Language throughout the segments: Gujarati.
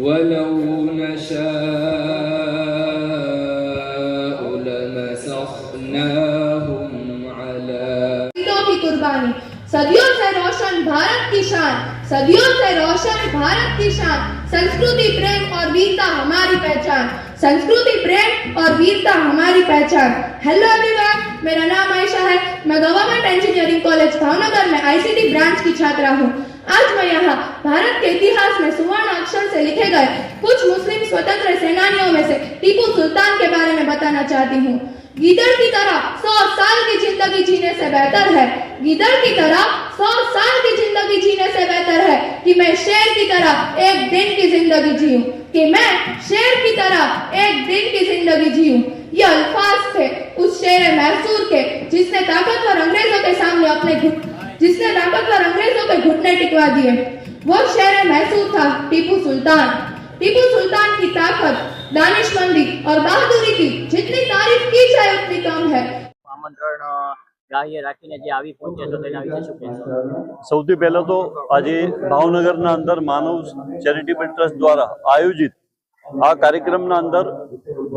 ولو نشاء لمسخناهم على शहीदों की कुर्बानी सदियों से रोशन भारत की शान सदियों से रोशन भारत की शान संस्कृति प्रेम और वीरता हमारी पहचान संस्कृति, प्रेम और वीरता हमारी पहचान। हेलो एवरीवन मेरा नाम आयशा है। मैं गवर्नमेंट इंजीनियरिंग कॉलेज भावनगर में आईसीटी ब्रांच की छात्रा हूँ। आज मैं यहाँ भारत के इतिहास में सुवर्ण अक्षर से लिखे गए कुछ मुस्लिम स्वतंत्र सेनानियों में से टीपू सुल्तान के बारे में बताना चाहती हूँ। गीदड़ की तरह सौ साल की ज़िंदगी जीने से बेहतर है। गीदड़ की तरह सौ साल की ज़िंदगी जीने से बेहतर है कि मैं शेर की तरह एक दिन की ज़िंदगी जी कि मैं शेर की तरह एक दिन की ज़िंदगी जी ये अल्फाज थे उस शेर मैसूर के, जिसने ताकतवर अंग्रेज़ों के सामने अपने जिसने ताकतवर अंग्रेज़ों के घुटने टिकवा दिए। वो शेर मैसूर था, टीपू सुल्तान। टीपू सुल्तान की ताकत दानिशमंदी और बहादुरी की जितनी तारीफ़ की जाए उतनी कम है। आमंत्रण સૌથી પહેલા તો આજે ભાવનગરના અંદર માનવ ચેરિટેબલ ટ્રસ્ટ દ્વારા આયોજિત આ કાર્યક્રમના અંદર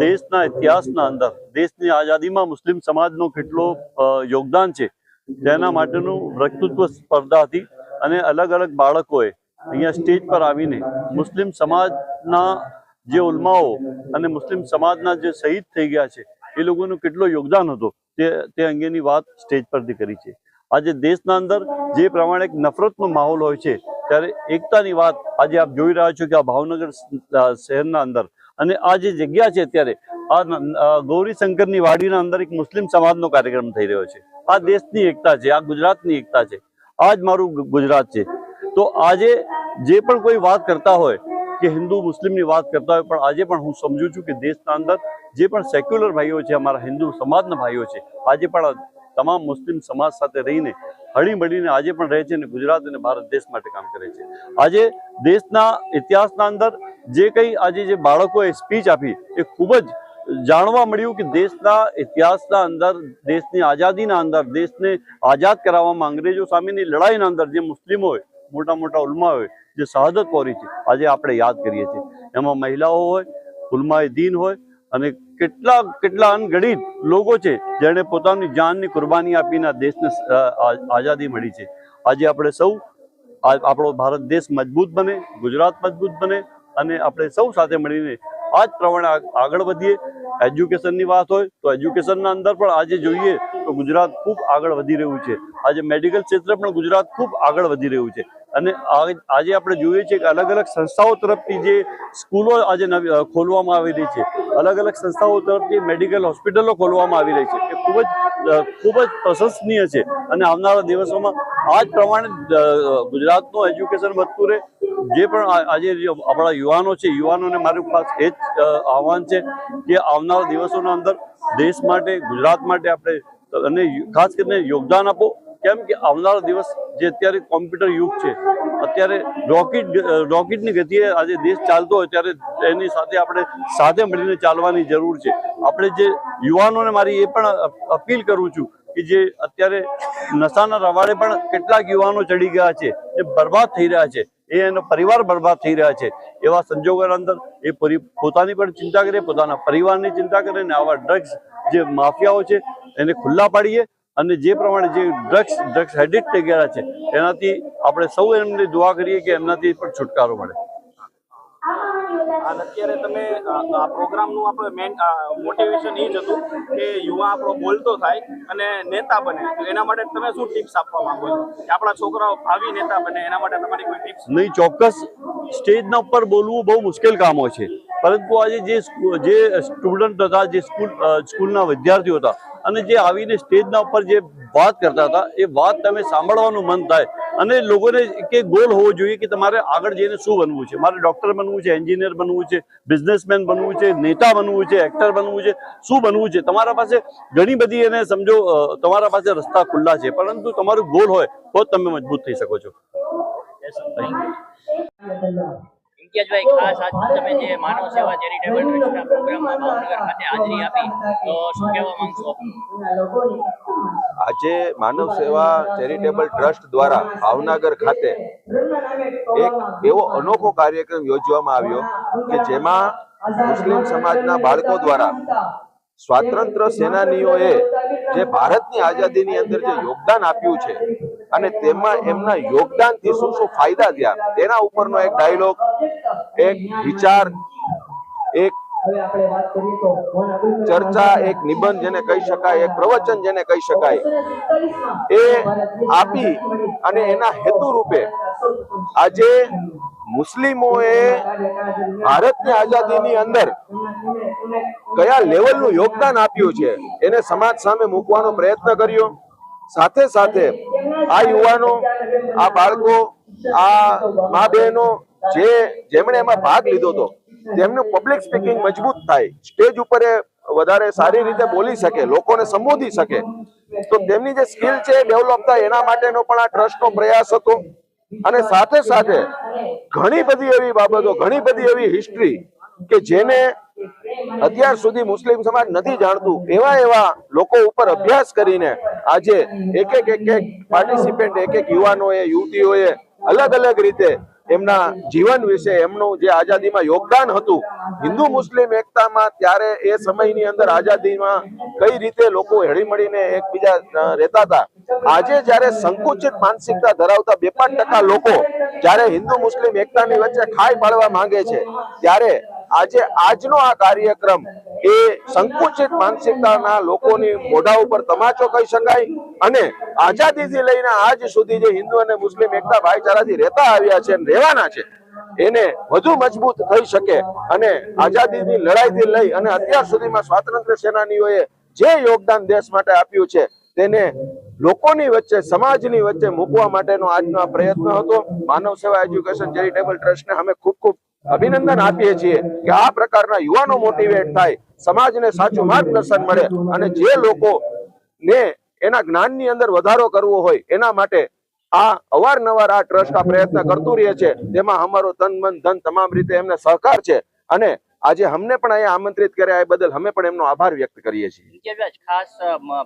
દેશના ઇતિહાસના અંદર, દેશની આઝાદીમાં મુસ્લિમ સમાજનો કેટલો યોગદાન છે, તેના માટેનું વક્તૃત્વ સ્પર્ધા હતી અને અલગ અલગ બાળકોએ અહીંયા સ્ટેજ પર આવીને મુસ્લિમ સમાજના જે ઉલમાઓ અને મુસ્લિમ સમાજના જે શહીદ થઈ ગયા છે, એ લોકોનું કેટલો યોગદાન હતો. તે તે અંગેની વાત સ્ટેજ પરથી કરી છે. આજે દેશના અંદર જે પ્રમાણે એક નફરતનો માહોલ હોય છે, ત્યારે એકતાની વાત આજે આપ જોઈ રહ્યા છો કે આ ભાવનગર શહેરના અંદર અને આ જે જગ્યા છે અત્યારે, આ ગૌરીશંકરની વાડીના અંદર એક મુસ્લિમ સમાજનો કાર્યક્રમ થઈ રહ્યો છે. આ દેશની એકતા છે, આ ગુજરાતની એકતા છે. આ જ મારું ગુજરાત છે. તો આજે જે પણ કોઈ વાત કરતા હોય કે હિન્દુ મુસ્લિમની વાત કરતા હોય, પણ આજે પણ હું સમજુ છું કે દેશના અંદર જે પણ સેક્યુલર ભાઈઓ છે, અમારા હિન્દુ સમાજના ભાઈઓ છે આજે પણ તમામ મુસ્લિમ સમાજ સાથે રહીને હળી મળીને આજે પણ રહે છે અને ગુજરાત અને ભારત દેશ માટે કામ કરે છે. આજે દેશના ઇતિહાસના અંદર જે કંઈ આજે જે બાળકોએ સ્પીચ આપી, એ ખૂબ જ જાણવા મળ્યું કે દેશના ઇતિહાસના અંદર, દેશની આઝાદીના અંદર, દેશને આઝાદ કરાવવામાં અંગ્રેજો સામેની લડાઈના અંદર જે મુસ્લિમોએ મોટા મોટા ઉલમાઓએ જે શહાદત કોરી છે, આજે આપણે યાદ કરીએ છીએ. એમાં મહિલાઓ હોય, ઉલમાએ દીન હોય અને કેટલા કેટલા અનગણિત લોકો છે, જેણે પોતાની જાનની કુરબાની આપીને દેશને આઝાદી મળી છે. આજે આપણે સૌ આપણો ભારત દેશ મજબૂત બને, ગુજરાત મજબૂત બને અને આપણે સૌ સાથે મળીને આ જ પ્રમાણે આગળ વધીએ. એજ્યુકેશનની વાત હોય, તો એજ્યુકેશનના અંદર પણ આજે જોઈએ તો ગુજરાત ખૂબ આગળ વધી રહ્યું છે. આજે મેડિકલ ક્ષેત્રે પણ ગુજરાત ખૂબ આગળ વધી રહ્યું છે. અને આજે આપણે જોઈએ છીએ કે અલગ અલગ સંસ્થાઓ તરફથી જે સ્કૂલો આજે નવી ખોલવામાં આવી રહી છે. અલગ અલગ સંસ્થાઓ તરફથી મેડિકલ હોસ્પિટલો ખોલવામાં આવી રહી છે, એ ખૂબ જ ખૂબ જ પ્રશંસનીય છે. અને આવનારા દિવસોમાં આ જ પ્રમાણે ગુજરાતનું એજ્યુકેશન વધતું રહે. જે પણ આજે આપણા યુવાનો છે, યુવાનોને મારું ખાસ એ જ આહવાન છે કે આવનારા દિવસોના અંદર દેશ માટે, ગુજરાત માટે આપણે, અને ખાસ કરીને યોગદાન આપો. કેમ કે આવનારા દિવસ જે અત્યારે કોમ્પ્યુટર યુગ છે, અત્યારે રોકેટ, રોકેટની ગતિએ આજે દેશ ચાલતો હોય ત્યારે એની સાથે આપણે સાથે મળીને ચાલવાની જરૂર છે. આપણે જે યુવાનોને મારી એ પણ અપીલ કરું છું કે જે અત્યારે નશાના રવાડે પણ કેટલાક યુવાનો ચડી ગયા છે, એ બરબાદ થઈ રહ્યા છે, એ એનો પરિવાર બરબાદ થઈ રહ્યા છે. એવા સંજોગોના અંદર એ પોતાની પણ ચિંતા કરે, પોતાના પરિવારની ચિંતા કરે ને આવા ડ્રગ્સ જે માફિયાઓ છે, એને ખુલ્લા પાડીએ અને જે પ્રમાણે જે ડ્રગ્સ ડ્રગ્સ એડિક્ટ થઈ ગયા છે એનાથી આપણે સૌ એમને દુઆ કરીએ કે એમનાથી પણ છુટકારો મળે. અત્યારે તમે આ પ્રોગ્રામનું આપણે મેન મોટિવેશન એ જ હતું કે યુવા આપણો બોલતો થાય અને નેતા બને. તો એના માટે તમે શું ટિપ્સ આપવા માંગો છો? કે આપણા છોકરાઓ ભાવિ નેતા બને એના માટે તમારી કોઈ ટિપ્સ નહીં ચોક્કસ સ્ટેજના ઉપર બોલવું બહુ મુશ્કેલ કામ હોય છે. પરંતુ આજે જે સ્ટુડન્ટ હતા, જે સ્કૂલ સ્કૂલના વિદ્યાર્થીઓ હતા અને જે આવીને સ્ટેજના ઉપર જે વાત કરતા હતા, એ વાત તમે સાંભળવાનું મન થાય અને લોકોને કે ગોલ હોવો જોઈએ કે તમારે આગળ જઈને શું બનવું છે. મારે ડોક્ટર બનવું છે, એન્જિનિયર બનવું છે, બિઝનેસમેન બનવું છે, નેતા બનવું છે, એક્ટર બનવું છે, શું બનવું છે? તમારા પાસે ઘણી બધી એને સમજો તમારા પાસે રસ્તા ખુલ્લા છે. પરંતુ તમારું ગોલ હોય તો તમે મજબૂત થઈ શકો છો. ઇમ્તિયાઝભાઈ ખાસ આજ તમે જે માનવ સેવા ચેરિટેબલ ટ્રસ્ટના પ્રોગ્રામમાં ભાવનગર ખાતે હાજરી આપી, તો શું કહેવા માંગશો આજે માનવ સેવા ચેરિટેબલ ટ્રસ્ટ દ્વારા ભાવનગર ખાતે એક એવો અનોખો કાર્યક્રમ યોજવામાં આવ્યો કે જેમાં મુસ્લિમ સમાજના બાળકો દ્વારા સ્વાતંત્ર્ય સેનાનીઓએ જે ભારતની આઝાદીની અંદર જે યોગદાન આપ્યું છે અને તેમાં એમના યોગદાનથી શું શું ફાયદા થયા, તેના ઉપરનો એક ડાયલોગ એક વિચાર, એક ચર્ચા, એક નિબંધ જેને કહી શકાય, એક પ્રવચન જેને કહી શકાય, એ આપી અને એના હેતુ રૂપે આજે મુસ્લિમોએ ભારતની આઝાદીની અંદર કયા લેવલનું યોગદાન આપ્યું છે, એને સમાજ સામે મૂકવાનો પ્રયત્ન કર્યો. સાથે સાથે આ યુવાનો, આ બાળકો, આ મા બહેનો જે જેમણે એમાં ભાગ લીધો હતો, તેમનું પબ્લિક સ્પીકિંગ મજબૂત થાય સ્ટેજ ઉપર વધારે સારી રીતે બોલી શકે, લોકોને સંબોધી શકે. તો તેમની જે સ્કિલ છે ડેવલપ થાય, એના માટેનો પણ આ ટ્રસ્ટનો પ્રયાસ હતો. અને સાથે સાથે ઘણી બધી એવી બાબતો, ઘણી બધી એવી હિસ્ટ્રી કે જેને અત્યાર સુધી મુસ્લિમ સમાજ નથી જાણતું, એવા એવા લોકો ઉપર અભ્યાસ કરીને આજે એક એક એક એક પાર્ટિસિપેન્ટ એક એક યુવાનોએ, યુવતીઓએ અલગ અલગ રીતે એમના જીવન વિશે, એમનું જે આઝાદીમાં યોગદાન હતું, હિન્દુ મુસ્લિમ એકતામાં ત્યારે એ સમયની અંદર આઝાદીમાં કઈ રીતે લોકો હળી મળીને એકબીજા રહેતા હતા. આજે જ્યારે સંકુચિત માનસિકતા ધરાવતા બે પાંચ ટકા લોકો જ્યારે હિન્દુ મુસ્લિમ એકતાની વચ્ચે ખાઈ પાડવા માંગે છે, ત્યારે આજે આજનો આ કાર્યક્રમ એ સંકુચિત માનસિકતાના લોકોની મોઢા ઉપર તમાચો કહી શકાય અને આઝાદીથી લઈને આજ સુધી જે હિન્દુ અને મુસ્લિમ એકતા ભાઈચારાથી રહેતા આવ્યા છે રહેવાના છે, એને વધુ મજબૂત થઈ શકે અને આઝાદીની લડાઈથી લઈ અને અત્યાર સુધીમાં સ્વાતંત્ર્ય સેનાનીઓએ જે યોગદાન દેશ માટે આપ્યું છે, તેને લોકોની વચ્ચે, સમાજની વચ્ચે મૂકવા માટેનો આજનો આ પ્રયત્ન હતો. માનવ સેવા એજ્યુકેશન ચેરિટેબલ ટ્રસ્ટને અમે ખૂબ ખૂબ અભિનંદન આપીએ છીએ કે આ પ્રકારના યુવાનો મોટિવેટ થાય સમાજને સાચું માર્ગદર્શન મળે અને જે લોકો ને એના જ્ઞાનની અંદર વધારો કરવો હોય એના માટે આ અવારનવાર આ ટ્રસ્ટ આ પ્રયત્ન કરતું રહે છે તેમાં અમારો તન મન ધન તમામ રીતે એમને સહકાર છે અને આજે અમને પણ અહીંયા આમંત્રિત કર્યા એ બદલ અમે પણ એમનો આભાર વ્યક્ત કરીએ છીએ. ખાસ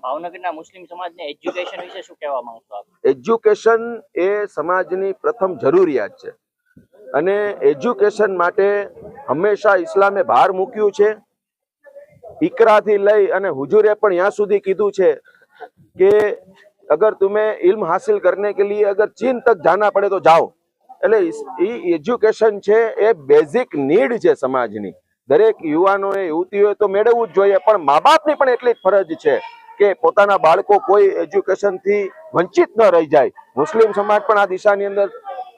ભાવનગરના મુસ્લિમ સમાજને એજ્યુકેશન વિશે શું કહેવા માંગતો એજ્યુકેશન એ સમાજની પ્રથમ જરૂરિયાત છે. અને એજ્યુકેશન માટે હંમેશા ઇસ્લામે ભાર મૂક્યું છે. ઇકરાથી લઈ અને હુજુરે પણ ત્યાં સુધી કીધું છે કે અગર તમે ઇલ્મ હાસિલ કરને કે લીએ અગર ચીન તક જાના પડે તો જાઓ. એટલે એ એજ્યુકેશન છે એ બેઝિક નીડ છે સમાજની. દરેક યુવાનોએ, યુવતીઓએ તો મેળવવું જ જોઈએ, પણ મા બાપની પણ એટલી જ ફરજ છે કે પોતાના બાળકો કોઈ એજ્યુકેશનથી વંચિત ન રહી જાય. મુસ્લિમ સમાજ પણ આ દિશાની અંદર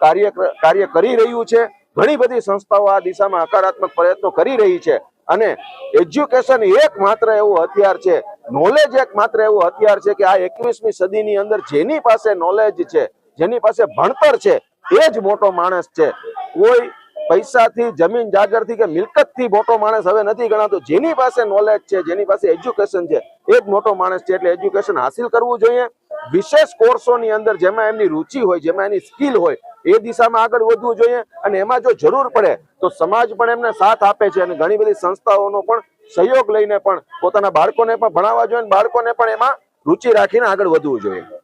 કાર્ય કાર્ય કરી રહ્યું છે. ઘણી બધી સંસ્થાઓ આ દિશામાં હકારાત્મક પ્રયત્નો કરી રહી છે. અને એજ્યુકેશન એક માત્ર એવું હથિયાર છે. નોલેજ એક માત્ર એવું હથિયાર છે કે આ એકવીસમી સદીની અંદર જેની પાસે નોલેજ છે, જેની પાસે ભણતર છે, એ જ મોટો માણસ છે. કોઈ પૈસાથી, જમીન જાગરથી કે મિલકતથી મોટો માણસ હવે નથી ગણાતો. જેની પાસે નોલેજ છે, જેની પાસે એજ્યુકેશન છે, એ જ મોટો માણસ છે. એટલે એજ્યુકેશન હાસિલ કરવું જોઈએ. વિશેષ કોર્સોની અંદર જેમાં એમની રુચિ હોય, જેમાં એની સ્કિલ હોય એ દિશામાં આગળ વધવું જોઈએ અને એમાં જો જરૂર પડે તો સમાજ પણ એમને સાથ આપે છે અને ઘણી બધી સંસ્થાઓનો પણ સહયોગ લઈને પણ પોતાના બાળકોને પણ ભણાવવા જોઈએ બાળકોને પણ એમાં રુચિ રાખીને આગળ વધવું જોઈએ.